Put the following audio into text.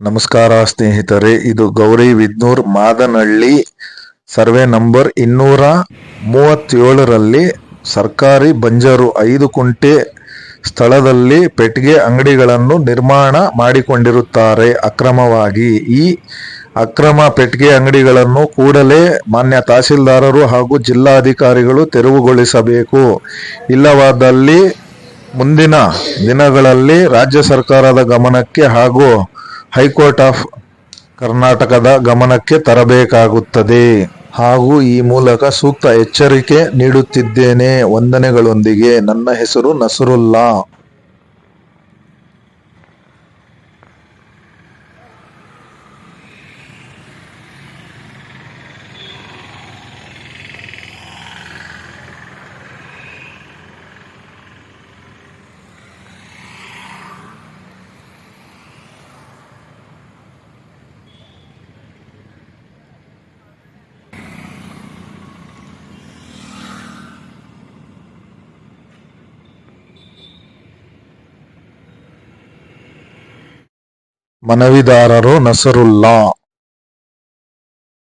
ನಮಸ್ಕಾರ ಸ್ನೇಹಿತರೆ, ಇದು Gauribidanur Madanahalli survey number ಇನ್ನೂರ ಮೂವತ್ತೇಳರಲ್ಲಿ ಸರ್ಕಾರಿ ಬಂಜರು ಐದು ಕುಂಟೆ ಸ್ಥಳದಲ್ಲಿ ಪೆಟ್ಟಿಗೆ ಅಂಗಡಿಗಳನ್ನು ನಿರ್ಮಾಣ ಮಾಡಿಕೊಂಡಿರುತ್ತಾರೆ. ಅಕ್ರಮವಾಗಿ ಈ ಅಕ್ರಮ ಪೆಟ್ಟಿಗೆ ಅಂಗಡಿಗಳನ್ನು ಕೂಡಲೇ ಮಾನ್ಯ ತಹಸೀಲ್ದಾರರು ಹಾಗೂ ಜಿಲ್ಲಾಧಿಕಾರಿಗಳು ತೆರವುಗೊಳಿಸಬೇಕು. ಇಲ್ಲವಾದಲ್ಲಿ ಮುಂದಿನ ದಿನಗಳಲ್ಲಿ ರಾಜ್ಯ ಸರ್ಕಾರದ ಗಮನಕ್ಕೆ ಹಾಗೂ ಹೈಕೋರ್ಟ್ ಆಫ್ ಕರ್ನಾಟಕದ ಗಮನಕ್ಕೆ ತರಬೇಕಾಗುತ್ತದೆ. ಹಾಗೂ ಈ ಮೂಲಕ ಸೂಕ್ತ ಎಚ್ಚರಿಕೆ ನೀಡುತ್ತಿದ್ದೇನೆ. ವಂದನೆಗಳೊಂದಿಗೆ. ನನ್ನ ಹೆಸರು ನಸರುಲ್ಲಾ. ಮನವಿದಾರರು ನಸರುಲ್ಲಾ.